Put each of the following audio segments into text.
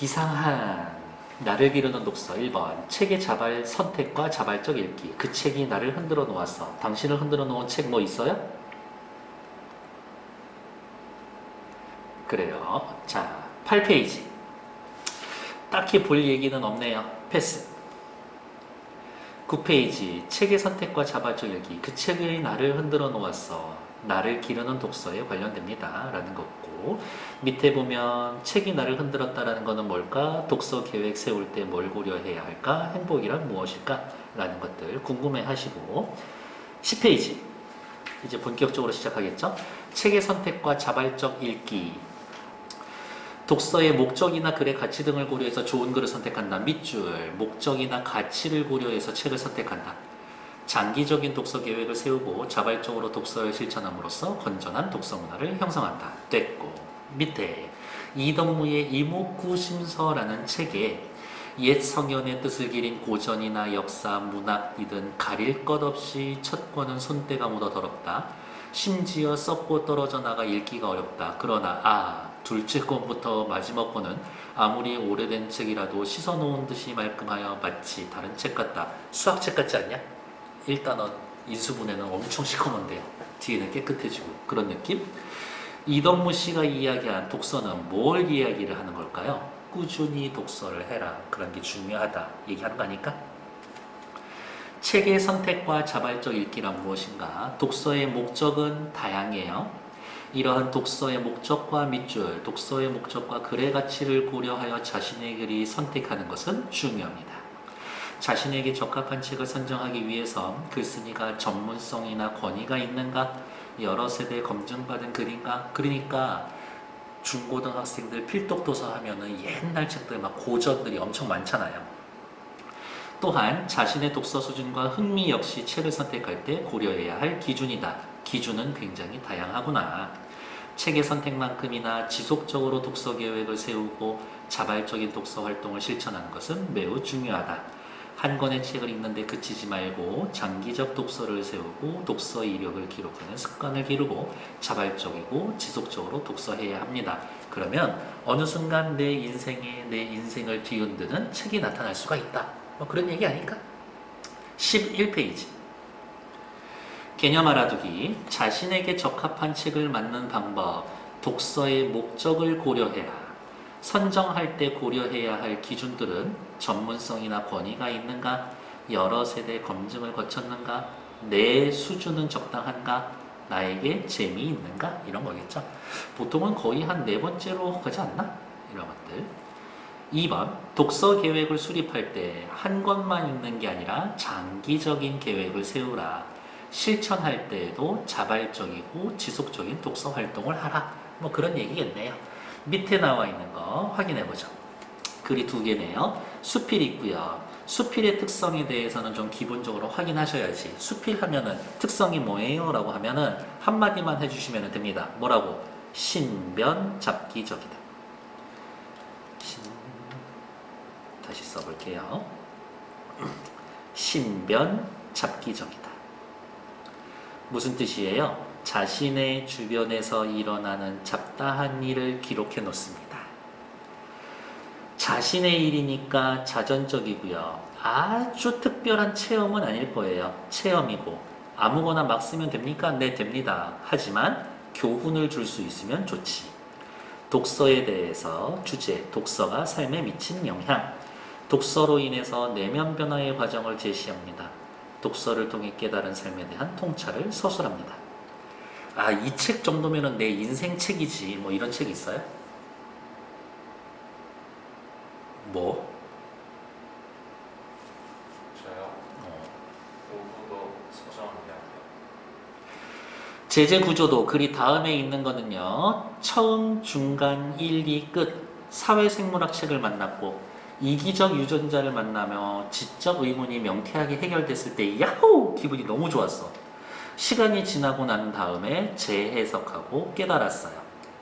비상한 나를 기르는 독서 1번. 책의 자발 선택과 자발적 읽기. 그 책이 나를 흔들어 놓았어 당신을 흔들어 놓은 책 뭐 있어요? 그래요. 자 8페이지. 딱히 볼 얘기는 없네요. 패스. 9페이지. 책의 선택과 자발적 읽기. 그 책이 나를 흔들어 놓았어 나를 기르는 독서에 관련됩니다 라는 거고 밑에 보면 책이 나를 흔들었다라는 거는 뭘까? 독서 계획 세울 때 뭘 고려해야 할까? 행복이란 무엇일까 라는 것들 궁금해 하시고 10페이지. 이제 본격적으로 시작하겠죠? 책의 선택과 자발적 읽기. 독서의 목적이나 글의 가치 등을 고려해서 좋은 글을 선택한다. 밑줄. 목적이나 가치를 고려해서 책을 선택한다. 장기적인 독서 계획을 세우고 자발적으로 독서를 실천함으로써 건전한 독서 문화를 형성한다. 됐고 밑에 이덕무의 이목구심서라는 책에 옛 성현의 뜻을 기린 고전이나 역사, 문학이든 가릴 것 없이 첫 권은 손때가 묻어 더럽다. 심지어 썩고 떨어져 나가 읽기가 어렵다. 그러나 아 둘째 권부터 마지막 권은 아무리 오래된 책이라도 씻어놓은 듯이 말끔하여 마치 다른 책 같다. 수학책 같지 않냐? 일단은 인수분해는 엄청 시커먼데요. 뒤에는 깨끗해지고 그런 느낌? 이덕무 씨가 이야기한 독서는 뭘 이야기를 하는 걸까요? 꾸준히 독서를 해라. 그런 게 중요하다. 얘기하는 거 아닐까? 책의 선택과 자발적 읽기란 무엇인가? 독서의 목적은 다양해요. 이러한 독서의 목적과 밑줄, 독서의 목적과 글의 가치를 고려하여 자신의 글이 선택하는 것은 중요합니다. 자신에게 적합한 책을 선정하기 위해선 글쓴이가 전문성이나 권위가 있는가, 여러 세대 검증받은 글인가, 그러니까 중고등학생들 필독도서 하면은 옛날 책들 막 고전들이 엄청 많잖아요. 또한 자신의 독서 수준과 흥미 역시 책을 선택할 때 고려해야 할 기준이다. 기준은 굉장히 다양하구나. 책의 선택만큼이나 지속적으로 독서 계획을 세우고 자발적인 독서 활동을 실천하는 것은 매우 중요하다. 한 권의 책을 읽는데 그치지 말고 장기적 독서를 세우고 독서 이력을 기록하는 습관을 기르고 자발적이고 지속적으로 독서해야 합니다. 그러면 어느 순간 내 인생에 내 인생을 뒤흔드는 책이 나타날 수가 있다. 뭐 그런 얘기 아닐까? 11페이지. 개념 알아두기. 자신에게 적합한 책을 맞는 방법. 독서의 목적을 고려해라. 선정할 때 고려해야 할 기준들은 전문성이나 권위가 있는가, 여러 세대 검증을 거쳤는가, 내 수준은 적당한가, 나에게 재미있는가 이런 거겠죠. 보통은 거의 한 네 번째로 가지 않나? 이런 것들. 2번 독서 계획을 수립할 때 한 권만 읽는 게 아니라 장기적인 계획을 세우라. 실천할 때에도 자발적이고 지속적인 독서 활동을 하라. 뭐 그런 얘기겠네요. 밑에 나와 있는 거 확인해 보죠. 글이 두 개네요. 수필이 있고요. 수필의 특성에 대해서는 좀 기본적으로 확인하셔야지. 수필 하면은 특성이 뭐예요? 라고 하면은 한마디만 해주시면 됩니다. 뭐라고? 신변 잡기적이다. 신... 다시 써볼게요. 신변 잡기적이다. 무슨 뜻이에요? 자신의 주변에서 일어나는 잡다한 일을 기록해 놓습니다. 자신의 일이니까 자전적이고요. 아주 특별한 체험은 아닐 거예요. 체험이고 아무거나 막 쓰면 됩니까? 네, 됩니다. 하지만 교훈을 줄 수 있으면 좋지. 독서에 대해서 주제, 독서가 삶에 미친 영향. 독서로 인해서 내면 변화의 과정을 제시합니다. 독서를 통해 깨달은 삶에 대한 통찰을 서술합니다. 아, 이 책 정도면은 내 인생 책이지. 뭐 이런 책 있어요? 뭐? 저요. 어. 서정합니다. 제재 구조도 글이 다음에 있는 거는요. 처음, 중간, 1, 2, 끝 사회생물학 책을 만났고 이기적 유전자를 만나며 지적 의문이 명쾌하게 해결됐을 때 야호! 기분이 너무 좋았어. 시간이 지나고 난 다음에 재해석하고 깨달았어요.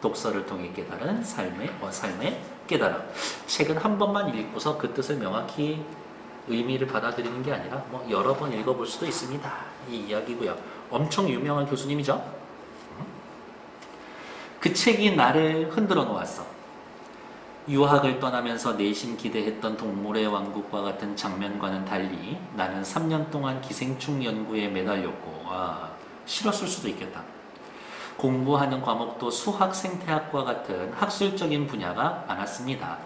독서를 통해 깨달은 삶의 어, 삶의 깨달음. 책은 한 번만 읽고서 그 뜻을 명확히 의미를 받아들이는 게 아니라 뭐 여러 번 읽어볼 수도 있습니다. 이 이야기고요. 엄청 유명한 교수님이죠. 그 책이 나를 흔들어 놓았어. 유학을 떠나면서 내심 기대했던 동물의 왕국과 같은 장면과는 달리 나는 3년 동안 기생충 연구에 매달렸고 아, 싫었을 수도 있겠다. 공부하는 과목도 수학 생태학과 같은 학술적인 분야가 많았습니다.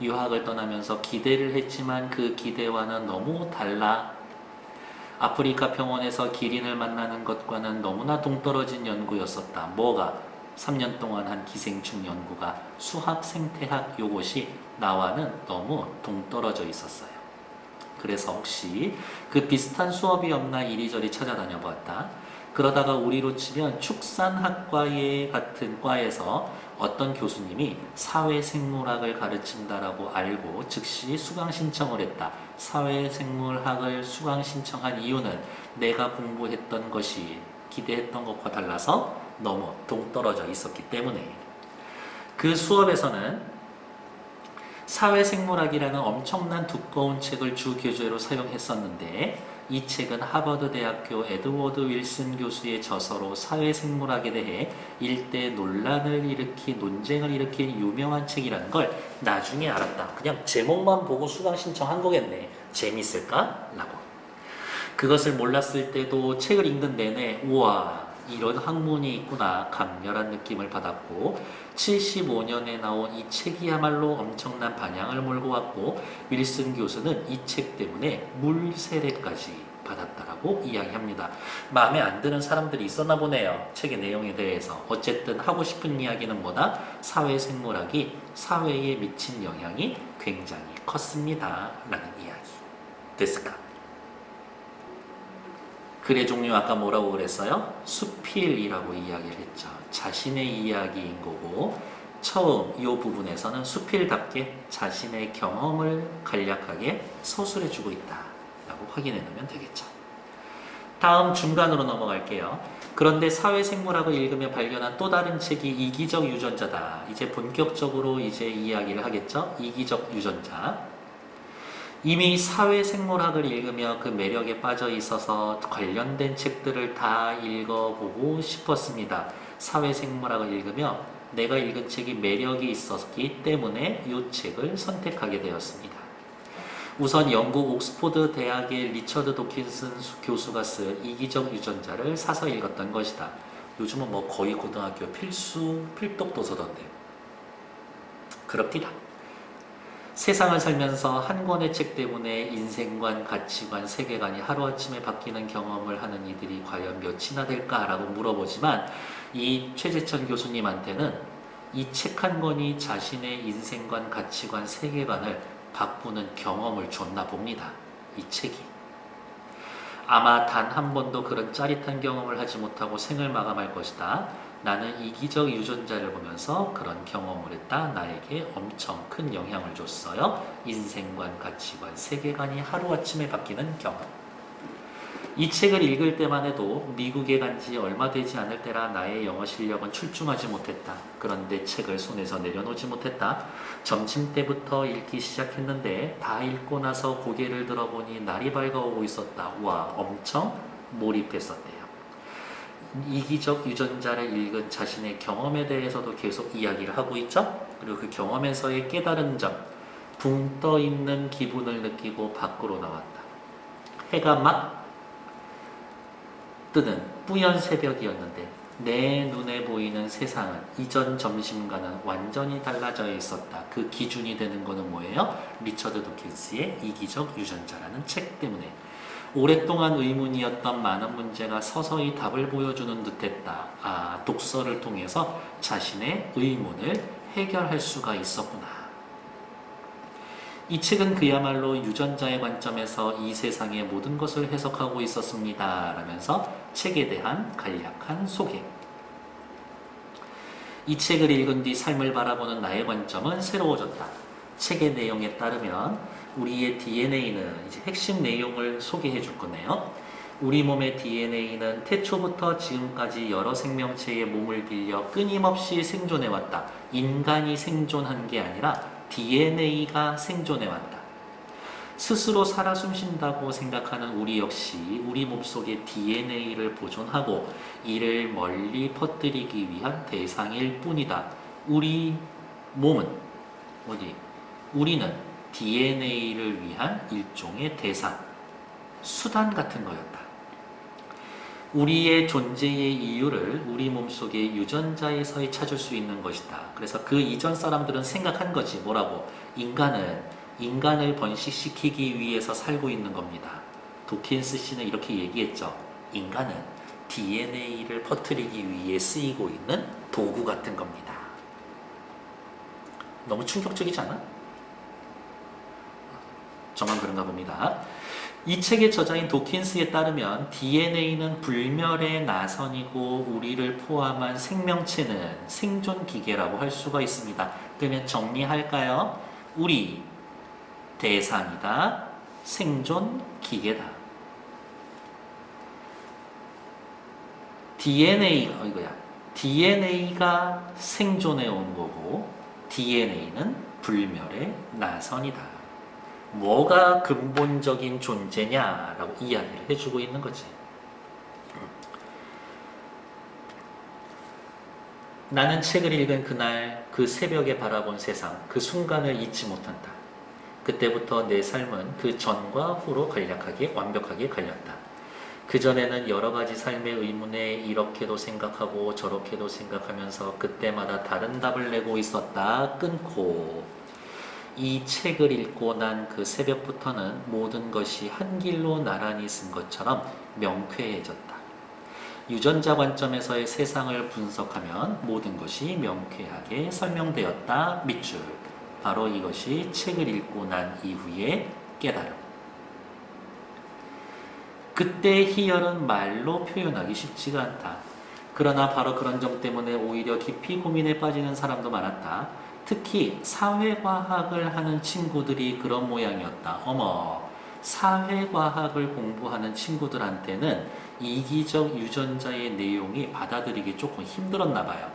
유학을 떠나면서 기대를 했지만 그 기대와는 너무 달라 아프리카 병원에서 기린을 만나는 것과는 너무나 동떨어진 연구였었다. 뭐가? 3년 동안 한 기생충 연구가 수학 생태학 요것이 나와는 너무 동떨어져 있었어요. 그래서 혹시 그 비슷한 수업이 없나 이리저리 찾아다녀 보았다. 그러다가 우리로 치면 축산학과의 같은 과에서 어떤 교수님이 사회생물학을 가르친다라고 알고 즉시 수강 신청을 했다. 사회생물학을 수강 신청한 이유는 내가 공부했던 것이 기대했던 것과 달라서 너무 동떨어져 있었기 때문에 그 수업에서는 사회생물학이라는 엄청난 두꺼운 책을 주 교재로 사용했었는데 이 책은 하버드 대학교 에드워드 윌슨 교수의 저서로 사회생물학에 대해 일대 논란을 일으킨 논쟁을 일으킨 유명한 책이라는 걸 나중에 알았다. 그냥 제목만 보고 수강 신청한 거겠네. 재밌을까? 라고. 그것을 몰랐을 때도 책을 읽는 내내 우와 이런 학문이 있구나 강렬한 느낌을 받았고 75년에 나온 이 책이야말로 엄청난 반향을 몰고 왔고 윌슨 교수는 이 책 때문에 물세례까지 받았다라고 이야기합니다. 마음에 안 드는 사람들이 있었나 보네요. 책의 내용에 대해서. 어쨌든 하고 싶은 이야기는 뭐다? 사회생물학이 사회에 미친 영향이 굉장히 컸습니다. 라는 이야기. 됐을까? 글의 종류 아까 뭐라고 그랬어요? 수필이라고 이야기를 했죠. 자신의 이야기인 거고 처음 이 부분에서는 수필답게 자신의 경험을 간략하게 서술해 주고 있다라고 확인해 놓으면 되겠죠. 다음 중간으로 넘어갈게요. 그런데 사회생물학을 읽으며 발견한 또 다른 책이 이기적 유전자다. 이제 본격적으로 이제 이야기를 하겠죠. 이기적 유전자. 이미 사회생물학을 읽으며 그 매력에 빠져 있어서 관련된 책들을 다 읽어보고 싶었습니다. 사회생물학을 읽으며 내가 읽은 책이 매력이 있었기 때문에 이 책을 선택하게 되었습니다. 우선 영국 옥스포드 대학의 리처드 도킨슨 교수가 쓴 이기적 유전자를 사서 읽었던 것이다. 요즘은 뭐 거의 고등학교 필수 필독 도서던데. 그렇디다. 세상을 살면서 한 권의 책 때문에 인생관, 가치관, 세계관이 하루아침에 바뀌는 경험을 하는 이들이 과연 몇이나 될까라고 물어보지만 이 최재천 교수님한테는 이 책 한 권이 자신의 인생관, 가치관, 세계관을 바꾸는 경험을 줬나 봅니다. 이 책이. 아마 단 한 번도 그런 짜릿한 경험을 하지 못하고 생을 마감할 것이다. 나는 이기적 유전자를 보면서 그런 경험을 했다. 나에게 엄청 큰 영향을 줬어요. 인생관, 가치관, 세계관이 하루아침에 바뀌는 경험. 이 책을 읽을 때만 해도 미국에 간 지 얼마 되지 않을 때라 나의 영어 실력은 출중하지 못했다. 그런데 책을 손에서 내려놓지 못했다. 점심 때부터 읽기 시작했는데 다 읽고 나서 고개를 들어보니 날이 밝아오고 있었다. 와, 엄청 몰입했었대요. 이기적 유전자를 읽은 자신의 경험에 대해서도 계속 이야기를 하고 있죠. 그리고 그 경험에서의 깨달은 점, 붕 떠 있는 기분을 느끼고 밖으로 나왔다. 해가 막 뜨는 뿌연 새벽이었는데 내 눈에 보이는 세상은 이전 점심과는 완전히 달라져 있었다. 그 기준이 되는 거는 뭐예요? 리처드 도킨스의 이기적 유전자라는 책 때문에 오랫동안 의문이었던 많은 문제가 서서히 답을 보여주는 듯했다. 아, 독서를 통해서 자신의 의문을 해결할 수가 있었구나. 이 책은 그야말로 유전자의 관점에서 이 세상의 모든 것을 해석하고 있었습니다. 라면서 책에 대한 간략한 소개. 이 책을 읽은 뒤 삶을 바라보는 나의 관점은 새로워졌다. 책의 내용에 따르면 우리의 DNA는 이제 핵심 내용을 소개해 줄 거네요. 우리 몸의 DNA는 태초부터 지금까지 여러 생명체의 몸을 빌려 끊임없이 생존해 왔다. 인간이 생존한 게 아니라 DNA가 생존해 왔다. 스스로 살아 숨쉰다고 생각하는 우리 역시 우리 몸속의 DNA를 보존하고 이를 멀리 퍼뜨리기 위한 대상일 뿐이다. 우리 몸은 어디? 우리는 DNA를 위한 일종의 대상, 수단 같은 거였다. 우리의 존재의 이유를 우리 몸속의 유전자에서 찾을 수 있는 것이다. 그래서 그 이전 사람들은 생각한 거지. 뭐라고? 인간은 인간을 번식시키기 위해서 살고 있는 겁니다. 도킨스 씨는 이렇게 얘기했죠. 인간은 DNA를 퍼뜨리기 위해 쓰이고 있는 도구 같은 겁니다. 너무 충격적이지 않아? 저만 그런가 봅니다. 이 책의 저자인 도킨스에 따르면 DNA는 불멸의 나선이고 우리를 포함한 생명체는 생존 기계라고 할 수가 있습니다. 그러면 정리할까요? 우리 대상이다. 생존 기계다. DNA가 이거야. DNA가 생존해 온 거고 DNA는 불멸의 나선이다. 뭐가 근본적인 존재냐라고 이야기를 해주고 있는 거지. 나는 책을 읽은 그날 그 새벽에 바라본 세상, 그 순간을 잊지 못한다. 그때부터 내 삶은 그 전과 후로 간략하게 완벽하게 갈렸다. 그전에는 여러 가지 삶의 의문에 이렇게도 생각하고 저렇게도 생각하면서 그때마다 다른 답을 내고 있었다. 끊고 이 책을 읽고 난 그 새벽부터는 모든 것이 한 길로 나란히 쓴 것처럼 명쾌해졌다. 유전자 관점에서의 세상을 분석하면 모든 것이 명쾌하게 설명되었다. 밑줄. 바로 이것이 책을 읽고 난 이후의 깨달음. 그때의 희열은 말로 표현하기 쉽지가 않다. 그러나 바로 그런 점 때문에 오히려 깊이 고민에 빠지는 사람도 많았다. 특히 사회과학을 하는 친구들이 그런 모양이었다. 어머, 사회과학을 공부하는 친구들한테는 이기적 유전자의 내용이 받아들이기 조금 힘들었나 봐요.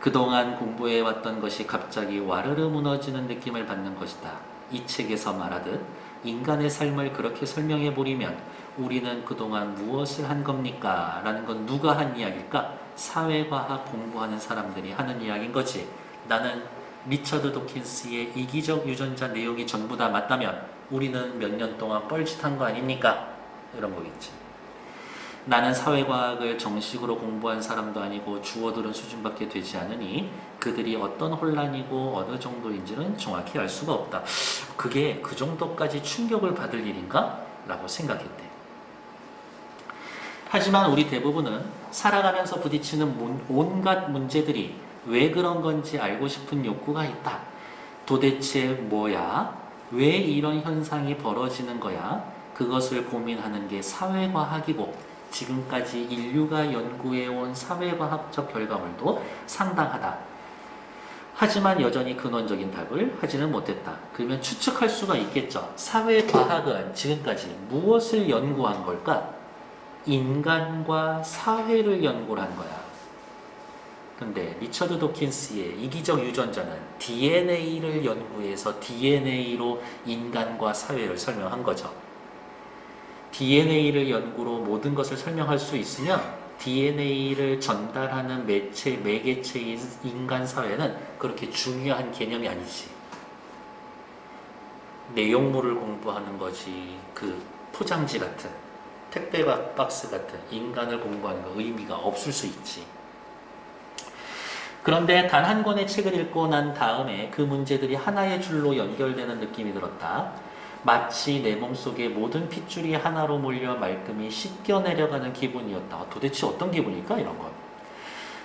그동안 공부해왔던 것이 갑자기 와르르 무너지는 느낌을 받는 것이다. 이 책에서 말하듯 인간의 삶을 그렇게 설명해 버리면 우리는 그동안 무엇을 한 겁니까? 라는 건 누가 한 이야기일까? 사회과학 공부하는 사람들이 하는 이야기인 거지. 나는 리처드 도킨스의 이기적 유전자 내용이 전부 다 맞다면 우리는 몇 년 동안 뻘짓한 거 아닙니까? 이런 거겠지. 나는 사회과학을 정식으로 공부한 사람도 아니고 주워들은 수준밖에 되지 않으니 그들이 어떤 혼란이고 어느 정도인지는 정확히 알 수가 없다. 그게 그 정도까지 충격을 받을 일인가? 라고 생각했대. 하지만 우리 대부분은 살아가면서 부딪히는 문- 온갖 문제들이 왜 그런 건지 알고 싶은 욕구가 있다. 도대체 뭐야? 왜 이런 현상이 벌어지는 거야? 그것을 고민하는 게 사회과학이고 지금까지 인류가 연구해온 사회과학적 결과물도 상당하다. 하지만 여전히 근원적인 답을 하지는 못했다. 그러면 추측할 수가 있겠죠. 사회과학은 지금까지 무엇을 연구한 걸까? 인간과 사회를 연구를 한 거야. 근데 리처드 도킨스의 이기적 유전자는 DNA를 연구해서 DNA로 인간과 사회를 설명한 거죠. DNA를 연구로 모든 것을 설명할 수 있으면 DNA를 전달하는 매체, 매개체인 인간 사회는 그렇게 중요한 개념이 아니지. 내용물을 공부하는 거지. 그 포장지 같은, 택배 박- 박스 같은 인간을 공부하는 거 의미가 없을 수 있지. 그런데 단 한 권의 책을 읽고 난 다음에 그 문제들이 하나의 줄로 연결되는 느낌이 들었다. 마치 내 몸속의 모든 핏줄이 하나로 몰려 말끔히 씻겨 내려가는 기분이었다. 어, 도대체 어떤 기분일까 이런 건.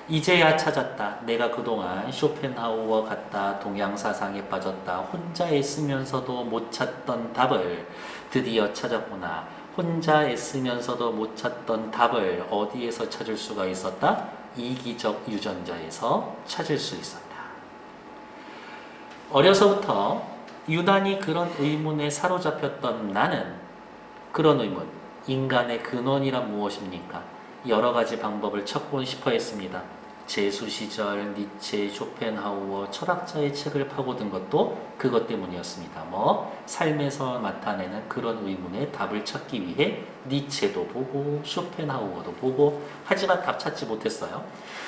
이제야 찾았다. 내가 그동안 쇼펜하우어 같다 동양 사상에 빠졌다 혼자 애쓰면서도 못 찾던 답을 드디어 찾았구나. 혼자 애쓰면서도 못 찾던 답을 어디에서 찾을 수가 있었다? 이기적 유전자에서 찾을 수 있었다. 어려서부터 유난히 그런 의문에 사로잡혔던 나는 그런 의문, 인간의 근원이란 무엇입니까? 여러 가지 방법을 찾고 싶어 했습니다. 재수 시절 니체, 쇼펜하우어 철학자의 책을 파고든 것도 그것 때문이었습니다. 뭐 삶에서 나타내는 그런 의문에 답을 찾기 위해 니체도 보고 쇼펜하우어도 보고 하지만 답 찾지 못했어요.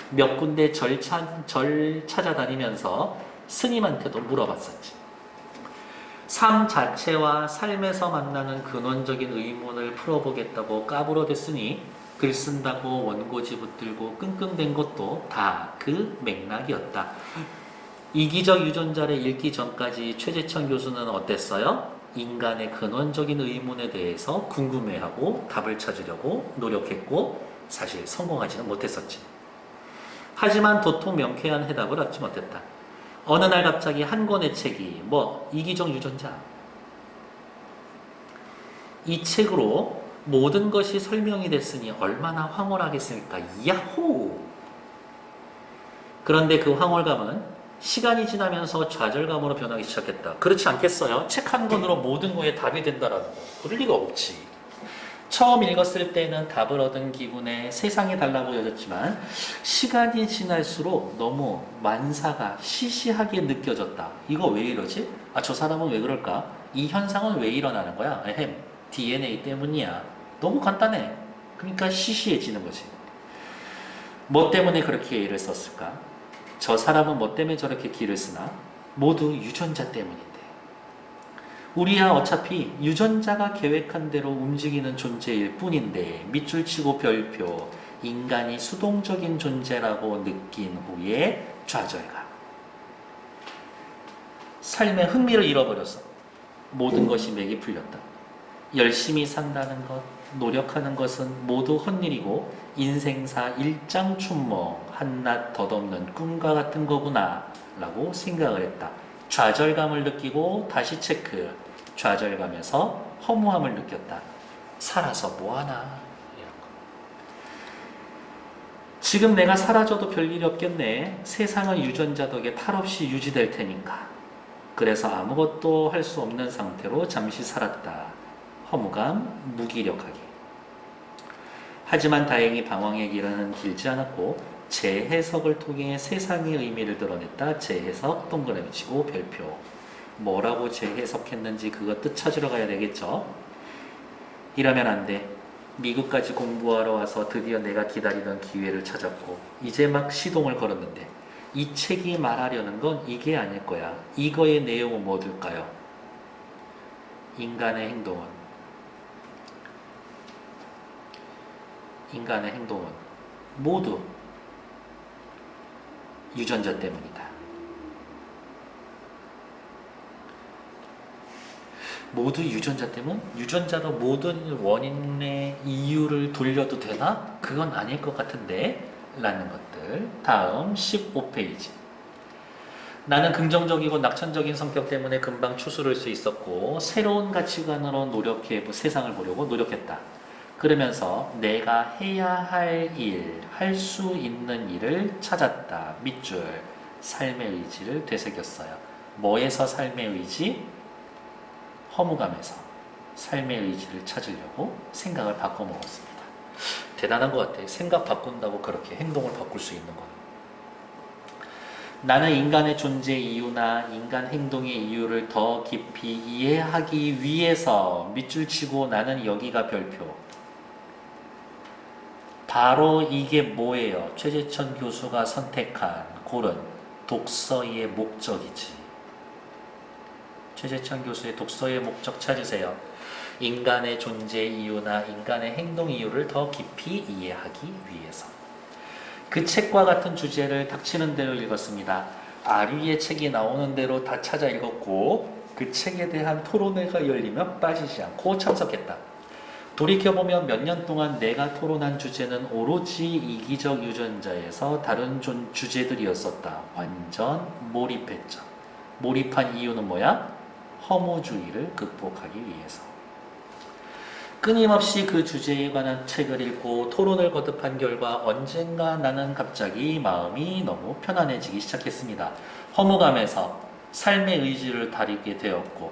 몇 군데 절, 찾, 절 찾아다니면서 스님한테도 물어봤었지. 삶 자체와 삶에서 만나는 근원적인 의문을 풀어보겠다고 까불어댔으니 글 쓴다고 원고지 붙들고 끙끙댄 것도 다 그 맥락이었다. 이기적 유전자를 읽기 전까지 최재천 교수는 어땠어요? 인간의 근원적인 의문에 대해서 궁금해하고 답을 찾으려고 노력했고 사실 성공하지는 못했었지. 하지만 도통 명쾌한 해답을 얻지 못했다. 어느 날 갑자기 한 권의 책이 뭐 이기적 유전자 이 책으로 모든 것이 설명이 됐으니 얼마나 황홀하겠습니까? 야호! 그런데 그 황홀감은 시간이 지나면서 좌절감으로 변하기 시작했다. 그렇지 않겠어요? 책 한 권으로 모든 거에 답이 된다라는 거. 그럴 리가 없지. 처음 읽었을 때는 답을 얻은 기분에 세상이 달라 보여졌지만 시간이 지날수록 너무 만사가 시시하게 느껴졌다. 이거 왜 이러지? 아, 저 사람은 왜 그럴까? 이 현상은 왜 일어나는 거야? 에헴, DNA 때문이야. 너무 간단해. 그러니까 시시해지는 거지. 뭐 때문에 그렇게 일을 썼을까? 저 사람은 뭐 때문에 저렇게 길을 쓰나? 모두 유전자 때문인데. 우리야 어차피 유전자가 계획한 대로 움직이는 존재일 뿐인데 밑줄 치고 별표 인간이 수동적인 존재라고 느낀 후에 좌절감. 삶의 흥미를 잃어버렸어. 모든 것이 맥이 풀렸다. 열심히 산다는 것, 노력하는 것은 모두 헛일이고 인생사 일장춘몽 한낱 덧없는 꿈과 같은 거구나 라고 생각을 했다. 좌절감을 느끼고 다시 체크. 좌절감에서 허무함을 느꼈다. 살아서 뭐하나. 지금 내가 사라져도 별일이 없겠네. 세상은 유전자 덕에 탈없이 유지될 테니까. 그래서 아무것도 할 수 없는 상태로 잠시 살았다. 허무감, 무기력하게. 하지만 다행히 방황의 길은 길지 않았고 재해석을 통해 세상의 의미를 드러냈다. 재해석 동그라미 치고 별표. 뭐라고 재해석했는지 뜻 찾으러 가야 되겠죠. 이러면 안 돼. 미국까지 공부하러 와서 드디어 내가 기다리던 기회를 찾았고 이제 막 시동을 걸었는데 이 책이 말하려는 건 이게 아닐 거야. 이거의 내용은 뭐일까요? 인간의 행동은 인간의 행동은 모두 유전자 때문이다. 모두 유전자 때문? 유전자로 모든 원인의 이유를 돌려도 되나? 그건 아닐 것 같은데 라는 것들 다음 15페이지 나는 긍정적이고 낙천적인 성격 때문에 금방 추스를 수 있었고 새로운 가치관으로 노력해 세상을 보려고 노력했다. 그러면서 내가 해야 할 일, 할 수 있는 일을 찾았다. 밑줄 삶의 의지를 되새겼어요. 뭐에서 삶의 의지? 허무감에서 삶의 의지를 찾으려고 생각을 바꿔 먹었습니다. 대단한 것 같아요. 생각 바꾼다고 그렇게 행동을 바꿀 수 있는 거는. 나는 인간의 존재 이유나 인간 행동의 이유를 더 깊이 이해하기 위해서 밑줄 치고 나는 여기가 별표. 바로 이게 뭐예요? 최재천 교수가 선택한 고른 독서의 목적이지. 최재천 교수의 독서의 목적 찾으세요. 인간의 존재 이유나 인간의 행동 이유를 더 깊이 이해하기 위해서. 그 책과 같은 주제를 닥치는 대로 읽었습니다. 아류의 책이 나오는 대로 다 찾아 읽었고 그 책에 대한 토론회가 열리면 빠지지 않고 참석했다. 돌이켜보면 몇 년 동안 내가 토론한 주제는 오로지 이기적 유전자에서 다른 존- 주제들이었었다. 완전 몰입했죠. 몰입한 이유는 뭐야? 허무주의를 극복하기 위해서. 끊임없이 그 주제에 관한 책을 읽고 토론을 거듭한 결과 언젠가 나는 갑자기 마음이 너무 편안해지기 시작했습니다. 허무감에서 삶의 의지를 다리게 되었고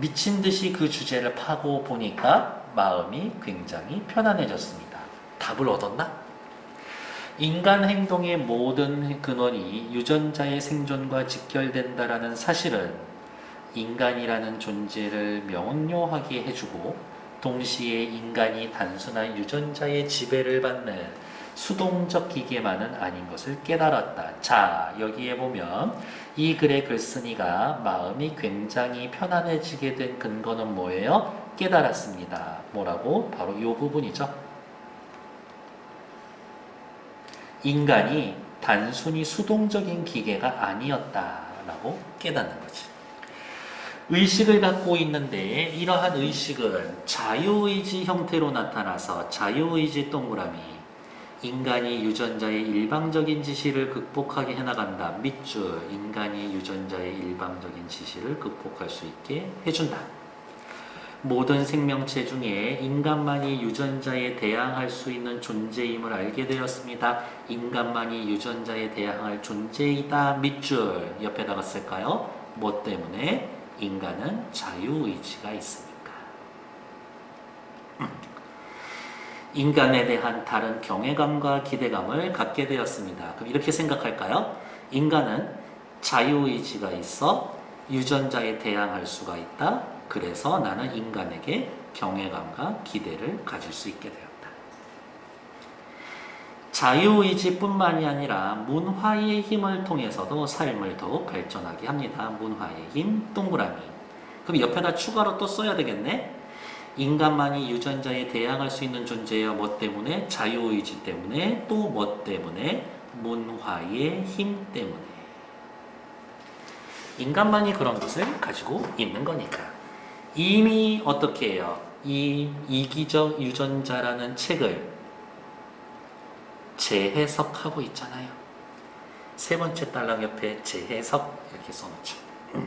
미친 듯이 그 주제를 파고 보니까 마음이 굉장히 편안해졌습니다. 답을 얻었나? 인간 행동의 모든 근원이 유전자의 생존과 직결된다라는 사실은 인간이라는 존재를 명료하게 해주고 동시에 인간이 단순한 유전자의 지배를 받는 수동적 기계만은 아닌 것을 깨달았다. 자, 여기에 보면 이 글의 글쓴이가 마음이 굉장히 편안해지게 된 근거는 뭐예요? 깨달았습니다. 뭐라고? 바로 이 부분이죠. 인간이 단순히 수동적인 기계가 아니었다라고 깨닫는 거지. 의식을 갖고 있는데 이러한 의식은 자유의지 형태로 나타나서 자유의지 동그라미 인간이 유전자의 일방적인 지시를 극복하게 해나간다. 밑줄 인간이 유전자의 일방적인 지시를 극복할 수 있게 해준다. 모든 생명체 중에 인간만이 유전자에 대항할 수 있는 존재임을 알게 되었습니다. 인간만이 유전자에 대항할 존재이다. 밑줄 옆에다가 쓸까요? 뭐 때문에? 인간은 자유의지가 있으니까. 인간에 대한 다른 경외감과 기대감을 갖게 되었습니다. 그럼 이렇게 생각할까요? 인간은 자유의지가 있어 유전자에 대항할 수가 있다. 그래서 나는 인간에게 경외감과 기대를 가질 수 있게 되었다. 자유의지뿐만이 아니라 문화의 힘을 통해서도 삶을 더욱 발전하게 합니다. 문화의 힘, 동그라미. 그럼 옆에다 추가로 또 써야 되겠네? 인간만이 유전자에 대항할 수 있는 존재여 뭐 때문에? 자유의지 때문에 또 뭐 때문에? 문화의 힘 때문에. 인간만이 그런 것을 가지고 있는 거니까. 이미 어떻게 해요? 이 이기적 유전자라는 책을 재해석하고 있잖아요. 세 번째 달랑 옆에 재해석 이렇게 써놓죠.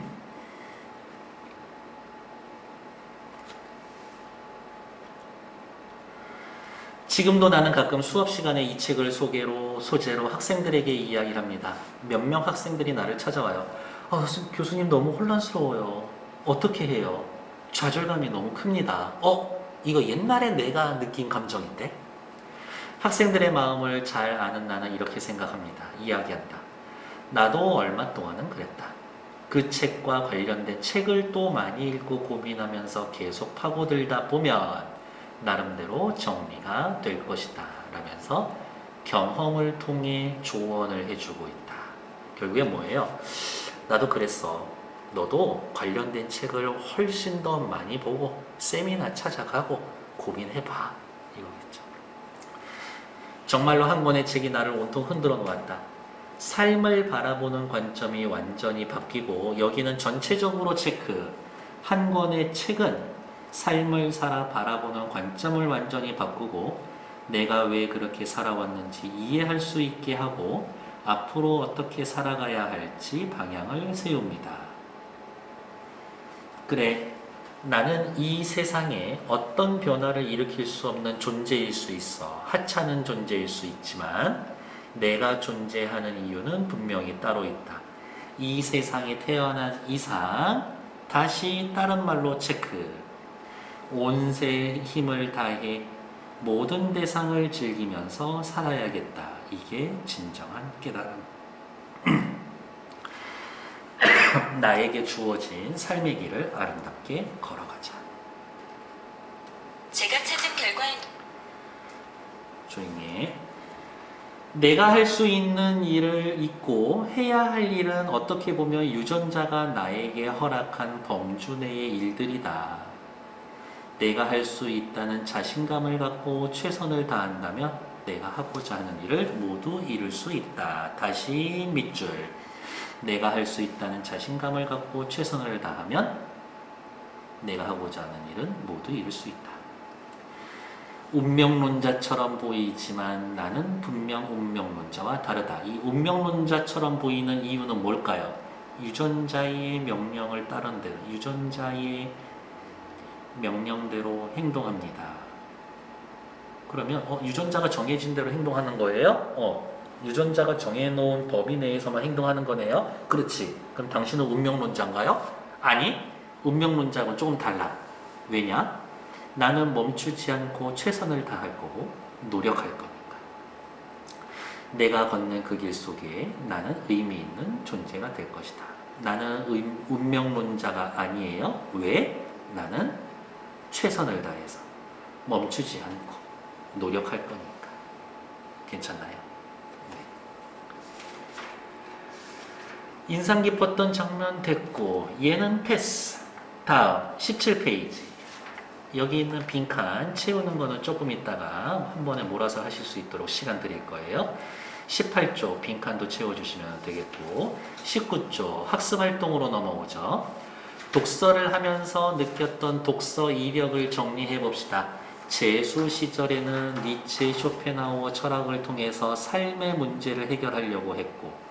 지금도 나는 가끔 수업 시간에 이 책을 소개로 소재로 학생들에게 이야기를 합니다. 몇 명 학생들이 나를 찾아와요. 아, 교수님 너무 혼란스러워요. 어떻게 해요? 좌절감이 너무 큽니다. 어? 이거 옛날에 내가 느낀 감정인데? 학생들의 마음을 잘 아는 나는 이렇게 생각합니다. 이야기한다. 나도 얼마 동안은 그랬다. 그 책과 관련된 책을 또 많이 읽고 고민하면서 계속 파고들다 보면 나름대로 정리가 될 것이다. 라면서 경험을 통해 조언을 해주고 있다. 결국에 뭐예요? 나도 그랬어. 너도 관련된 책을 훨씬 더 많이 보고 세미나 찾아가고 고민해봐. 정말로 한 권의 책이 나를 온통 흔들어 놓았다. 삶을 바라보는 관점이 완전히 바뀌고 여기는 전체적으로 체크. 한 권의 책은 삶을 살아 바라보는 관점을 완전히 바꾸고 내가 왜 그렇게 살아왔는지 이해할 수 있게 하고 앞으로 어떻게 살아가야 할지 방향을 세웁니다. 그래, 나는 이 세상에 어떤 변화를 일으킬 수 없는 존재일 수 있어. 하찮은 존재일 수 있지만 내가 존재하는 이유는 분명히 따로 있다. 이 세상에 태어난 이상 다시 다른 말로 체크. 온세 힘을 다해 모든 대상을 즐기면서 살아야겠다. 이게 진정한 깨달음. 나에게 주어진 삶의 길을 아름답게 걸어가자. 제가 찾은 결과엔 조용히 해. 내가 할 수 있는 일을 잊고 해야 할 일은 어떻게 보면 유전자가 나에게 허락한 범주 내의 일들이다. 내가 할 수 있다는 자신감을 갖고 최선을 다한다면 내가 하고자 하는 일을 모두 이룰 수 있다. 다시 밑줄. 내가 할 수 있다는 자신감을 갖고 최선을 다하면 내가 하고자 하는 일은 모두 이룰 수 있다. 운명론자처럼 보이지만 나는 분명 운명론자와 다르다. 이 운명론자처럼 보이는 이유는 뭘까요? 유전자의 명령을 따른 대로, 유전자의 명령대로 행동합니다. 그러면 어, 유전자가 정해진 대로 행동하는 거예요? 어, 유전자가 정해놓은 범위 내에서만 행동하는 거네요? 그렇지. 그럼 당신은 운명론자인가요? 아니, 운명론자하고는 조금 달라. 왜냐? 나는 멈추지 않고 최선을 다할 거고 노력할 거니까. 내가 걷는 그 길 속에 나는 의미 있는 존재가 될 것이다. 나는 의- 운명론자가 아니에요. 왜? 나는 최선을 다해서 멈추지 않고 노력할 거니까. 괜찮나요? 네. 인상 깊었던 장면 됐고 얘는 패스. 다음 17페이지. 여기 있는 빈칸 채우는 거는 조금 있다가 한 번에 몰아서 하실 수 있도록 시간 드릴 거예요. 18조 빈칸도 채워주시면 되겠고 19조 학습 활동으로 넘어오죠. 독서를 하면서 느꼈던 독서 이력을 정리해 봅시다. 재수 시절에는 니체, 쇼펜하우어 철학을 통해서 삶의 문제를 해결하려고 했고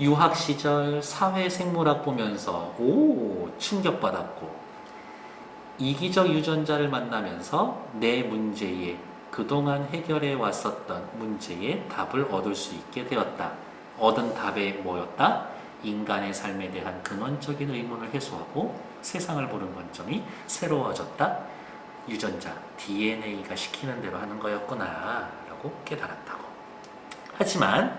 유학 시절 사회 생물학 보면서 오 충격받았고 이기적 유전자를 만나면서 내 문제에 그동안 해결해 왔었던 문제에 답을 얻을 수 있게 되었다. 얻은 답에 뭐였다? 인간의 삶에 대한 근원적인 의문을 해소하고 세상을 보는 관점이 새로워졌다. 유전자, DNA가 시키는 대로 하는 거였구나. 라고 깨달았다고. 하지만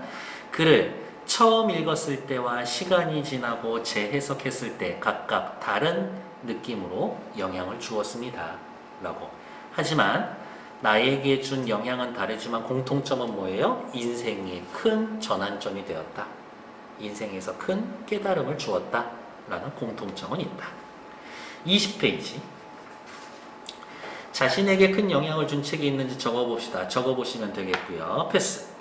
그를 처음 읽었을 때와 시간이 지나고 재해석했을 때 각각 다른 느낌으로 영향을 주었습니다. 라고. 하지만 나에게 준 영향은 다르지만 공통점은 뭐예요? 인생의 큰 전환점이 되었다. 인생에서 큰 깨달음을 주었다. 라는 공통점은 있다. 20페이지. 자신에게 큰 영향을 준 책이 있는지 적어봅시다. 적어보시면 되겠고요. 패스.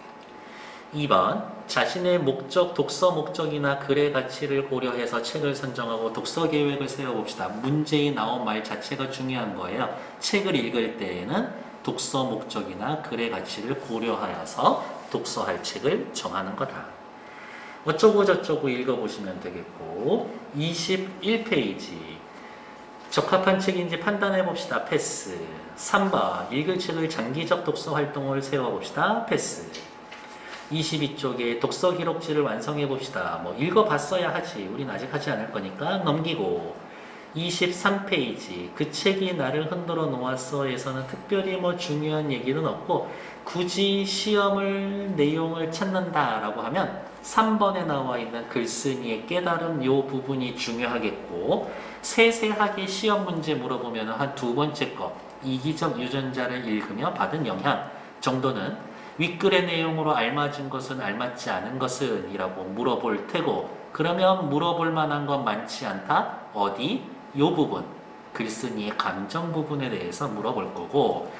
2번 자신의 목적, 독서 목적이나 글의 가치를 고려해서 책을 선정하고 독서 계획을 세워봅시다. 문제에 나온 말 자체가 중요한 거예요. 책을 읽을 때에는 독서 목적이나 글의 가치를 고려하여서 독서할 책을 정하는 거다. 어쩌고 저쩌고 읽어보시면 되겠고 21페이지 적합한 책인지 판단해 봅시다. 패스. 3번 읽을 책을 장기적 독서 활동을 세워 봅시다. 패스. 22쪽에 독서 기록지를 완성해 봅시다. 뭐 읽어봤어야 하지. 우린 아직 하지 않을 거니까 넘기고. 23페이지 그 책이 나를 흔들어 놓았어에서는 특별히 뭐 중요한 얘기는 없고 굳이 시험을 내용을 찾는다라고 하면 3번에 나와 있는 글쓴이의 깨달음 요 부분이 중요하겠고 세세하게 시험 문제 물어보면 한 두 번째 거 이기적 유전자를 읽으며 받은 영향 정도는 윗글의 내용으로 알맞은 것은 알맞지 않은 것은 이라고 물어볼 테고 그러면 물어볼 만한 건 많지 않다 어디 요 부분 글쓴이의 감정 부분에 대해서 물어볼 거고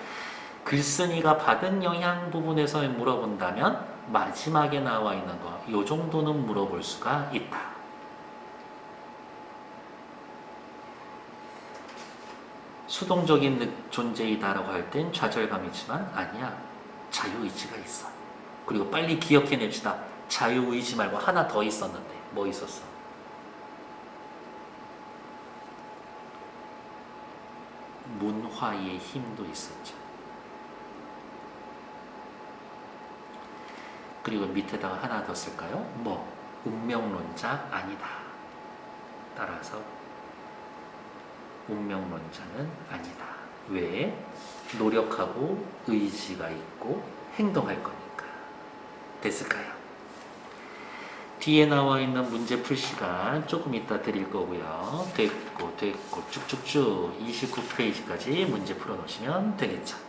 글쓴이가 받은 영향 부분에서 물어본다면 마지막에 나와 있는 거 요 정도는 물어볼 수가 있다. 수동적인 느- 존재이다라고 할 땐 좌절감이지만 아니야. 자유의지가 있어. 그리고 빨리 기억해냅시다. 자유의지 말고 하나 더 있었는데 뭐 있었어? 문화의 힘도 있었죠. 그리고 밑에다가 하나 더 쓸까요? 뭐 운명론자 아니다. 따라서 운명론자는 아니다. 왜? 노력하고 의지가 있고 행동할 거니까. 됐을까요? 뒤에 나와 있는 문제 풀 시간 조금 이따 드릴 거고요. 됐고, 됐고, 쭉쭉쭉 29페이지까지 문제 풀어 놓으시면 되겠죠.